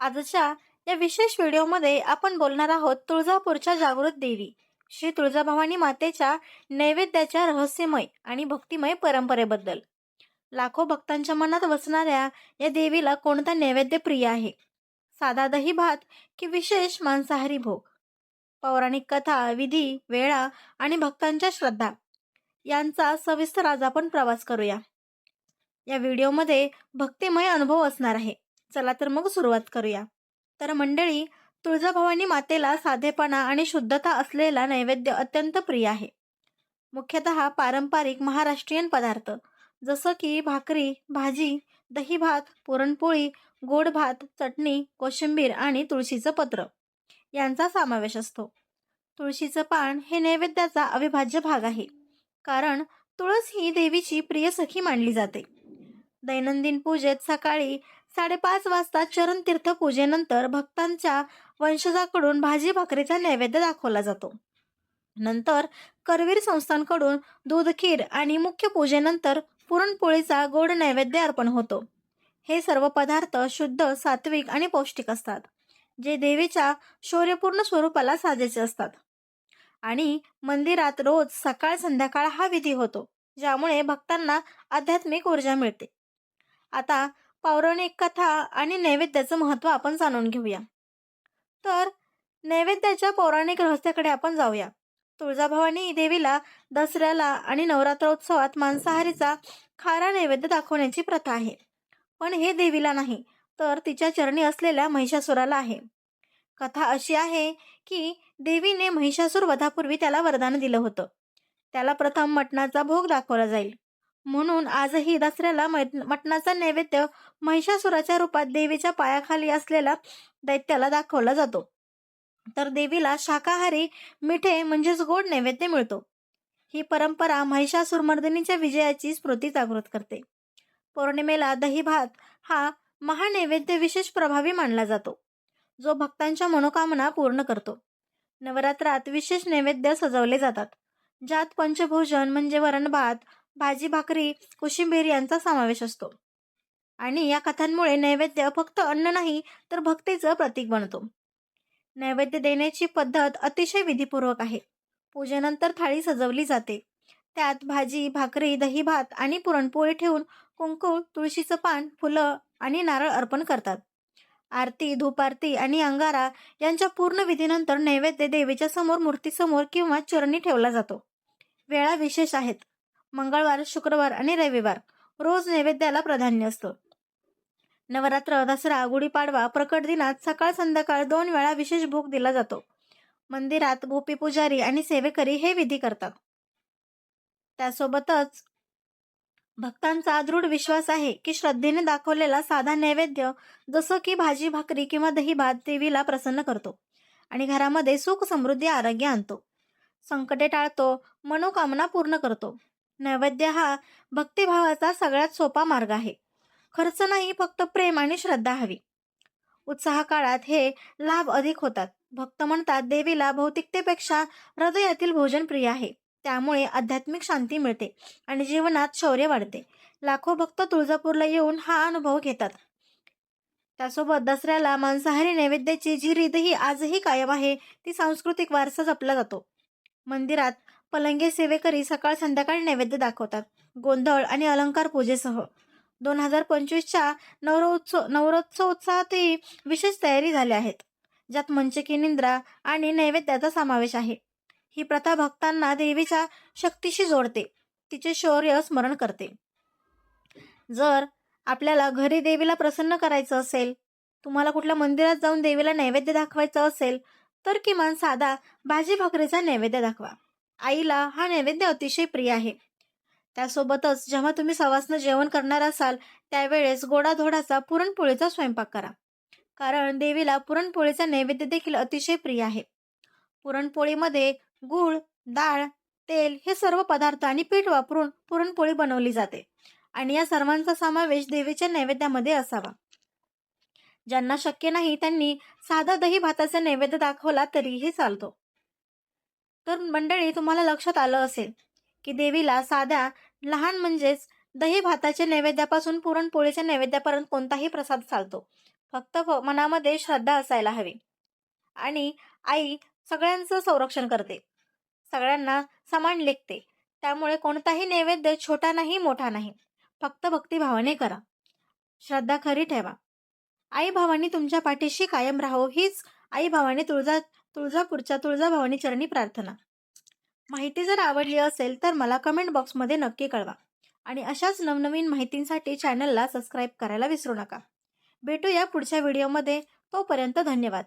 आजच्या या विशेष व्हिडिओमध्ये आपण बोलणार आहोत तुळजापूरच्या जागृत देवी. श्री तुळजाभवानी मातेच्या नैवेद्याच्या रहस्यमय आणि भक्तिमय परंपरेबद्दल. लाखो भक्तांच्या मनात वसणाऱ्या या देवीला कोणता नैवेद्य प्रिय आहे? साधा दही भात की विशेष मांसाहारी भोग? पौराणिक कथा विधी वेळा आणि भक्तांच्या श्रद्धा यांचा सविस्तर आज आपण प्रवास करूया. या व्हिडिओमध्ये भक्तिमय अनुभव असणार आहे. चला तर मग सुरुवात करूया. तर मंडळी तुळजाभवानी मातेला साधेपणा आणि शुद्धता असलेला नैवेद्य अत्यंत प्रिय आहे. मुख्यतः पारंपरिक महाराष्ट्रीयन पदार्थ जसं की भाकरी भाजी दही भात पुरणपोळी गोड भात चटणी कोशिंबीर आणि तुळशीचं पत्र. यांचा समावेश असतो. तुळशीचं पान हे नैवेद्याचा अविभाज्य भाग आहे कारण तुळस ही देवीची प्रिय सखी मानली जाते. दैनंदिन पूजेत सकाळी साडेपाच वाजता चरण तीर्थ पूजेनंतर भक्तांच्या वंशजाकडून भाजी भाकरीचा नैवेद्य दाखवला जातो. नंतर करवीर संस्थांकडून दूध खीर आणि मुख्य पूजेनंतर पुरणपोळीचा गोड नैवेद्य अर्पण होतो. हे सर्व पदार्थ शुद्ध सात्विक आणि पौष्टिक असतात जे देवीच्या शौर्यपूर्ण स्वरूपाला साजेचे असतात. आणि मंदिरात रोज सकाळ संध्याकाळ हा विधी होतो ज्यामुळे भक्तांना आध्यात्मिक ऊर्जा मिळते. आता पौराणिक कथा आणि नैवेद्याचं महत्त्व आपण जाणून घेऊया. तर नैवेद्याच्या पौराणिक रहस्याकडे आपण जाऊया. तुळजाभवानी देवीला दसऱ्याला आणि नवरात्रोत्सवात मांसाहारीचा खारा नैवेद्य दाखवण्याची प्रथा आहे. पण हे देवीला नाही तर तिच्या चरणी असलेल्या महिषासुराला आहे. कथा अशी आहे की देवीने महिषासूर वधापूर्वी त्याला वरदान दिलं होतं. त्याला प्रथम मटणाचा भोग दाखवला जाईल. म्हणून आजही दसऱ्याला मै- मटणाचा नैवेद्य महिषासुराच्या रूपात देवीच्या पायाखाली असलेला दैत्याला दाखवला जातो. तर देवीला शाकाहारी मिठे म्हणजेच गोड नैवेद्य मिळतो. ही परंपरा महिषासुरमर्दिनीच्या विजयाची स्मृती जागृत करते. पौर्णिमेला दही भात हा महानैवेद्य विशेष प्रभावी मानला जातो. जो भक्तांच्या मनोकामना पूर्ण करतो. नवरात्रात विशेष नैवेद्य सजवले जातात. ज्यात पंचभोजन म्हणजे वरण भात भाजी भाकरी कोशिंबीर यांचा समावेश असतो. आणि या कथांमुळे नैवेद्य फक्त अन्न नाही तर भक्तीचं प्रतीक बनतो. नैवेद्य देण्याची पद्धत अतिशय विधीपूर्वक आहे. पूजेनंतर थाळी सजवली जाते. त्यात भाजी भाकरी दही भात आणि पुरणपोळी ठेवून कुंकू तुळशीचं पान फुलं आणि नारळ अर्पण करतात. आरती धूपारती आणि अंगारा यांच्या पूर्ण विधीनंतर नैवेद्य देवीच्या समोर मूर्तीसमोर किंवा चरणी ठेवला जातो. वेळा विशेष आहेत. मंगळवार शुक्रवार आणि रविवार रोज नैवेद्याला प्राधान्य असतं. नवरात्र दसरा गुढीपाडवा प्रकट दिनात सकाळ संध्याकाळ दोन वेळा विशेष भोग दिला जातो. मंदिरात गोपी पुजारी आणि सेवेकरी हे विधी करतात. त्यासोबतच भक्तांचा दृढ विश्वास आहे की श्रद्धेने दाखवलेला साधा नैवेद्य जसं की भाजी भाकरी किंवा दही भात देवीला प्रसन्न करतो आणि घरामध्ये सुख समृद्धी आरोग्य आणतो. संकटे टाळतो मनोकामना पूर्ण करतो. नैवेद्य हा भक्तिभावाचा सगळ्यात सोपा मार्ग आहे. खर्च नाही फक्त प्रेम आणि श्रद्धा हवी. उत्साह काळात हे लाभ अधिक होतात. भक्त म्हणतात देवीला भौतिकतेपेक्षा हृदयातील भोजन प्रिय आहे. त्यामुळे आध्यात्मिक शांती मिळते आणि जीवनात शौर्य वाढते. लाखो भक्त तुळजापूरला येऊन हा अनुभव घेतात. त्यासोबत दसऱ्याला मांसाहारी नैवेद्याची जी रीतही आजही कायम आहे. ती सांस्कृतिक वारसा जपला जातो. मंदिरात पलंगे सेवेकरी सकाळ संध्याकाळ नैवेद्य दाखवतात. गोंधळ आणि अलंकार पूजेसह. दोन हजार पंचवीसच्या नवरोत्सव नवरोत्सव उत्सवातही विशेष तयारी झाल्या आहेत. ज्यात मंचकी निंद्रा आणि नैवेद्याचा समावेश आहे. ही प्रथा भक्तांना देवीच्या शक्तीशी जोडते. तिचे शौर्य स्मरण करते. जर आपल्याला घरी देवीला प्रसन्न करायचं असेल तुम्हाला कुठल्या मंदिरात जाऊन देवीला नैवेद्य दाखवायचं असेल तर किमान साधा भाजी भाकरीचा नैवेद्य दाखवा. आईला हा नैवेद्य अतिशय प्रिय आहे. त्यासोबतच जेव्हा तुम्ही सवासनं जेवण करणार असाल त्यावेळेस गोडाधोडाचा पुरणपोळीचा स्वयंपाक करा. कारण देवीला पुरणपोळीचा नैवेद्य देखील अतिशय प्रिय आहे. पुरणपोळीमध्ये गूळ डाळ तेल हे सर्व पदार्थ आणि पीठ वापरून पुरणपोळी बनवली जाते आणि या सर्वांचा समावेश देवीच्या नैवेद्यामध्ये असावा. ज्यांना शक्य नाही त्यांनी साधा दही भाताचा नैवेद्य दाखवला तरीही चालतो. तर मंडळी तुम्हाला लक्षात आलं असेल की देवीला साध्या लहान म्हणजेच दही भाताच्या नैवेद्यापासून पुरणपोळीच्या नैवेद्यापर्यंत कोणताही प्रसाद चालतो. फक्त मनामध्ये श्रद्धा असायला हवी. आणि आई सगळ्यांचं संरक्षण करते. सगळ्यांना समान लेखते. त्यामुळे कोणताही नैवेद्य छोटा नाही मोठा नाही. फक्त भक्तिभावाने करा. श्रद्धा खरी ठेवा. आई भावानी तुमच्या पाठीशी कायम राहो हीच आई भावानी तुळजा तुळजापूरच्या तुळजाभवानी चरणी प्रार्थना. माहिती जर आवडली असेल तर मला कमेंट बॉक्समध्ये नक्की कळवा. आणि अशाच नवनवीन माहितींसाठी चॅनलला सबस्क्राईब करायला विसरू नका. भेटूया पुढच्या व्हिडिओमध्ये तोपर्यंत धन्यवाद.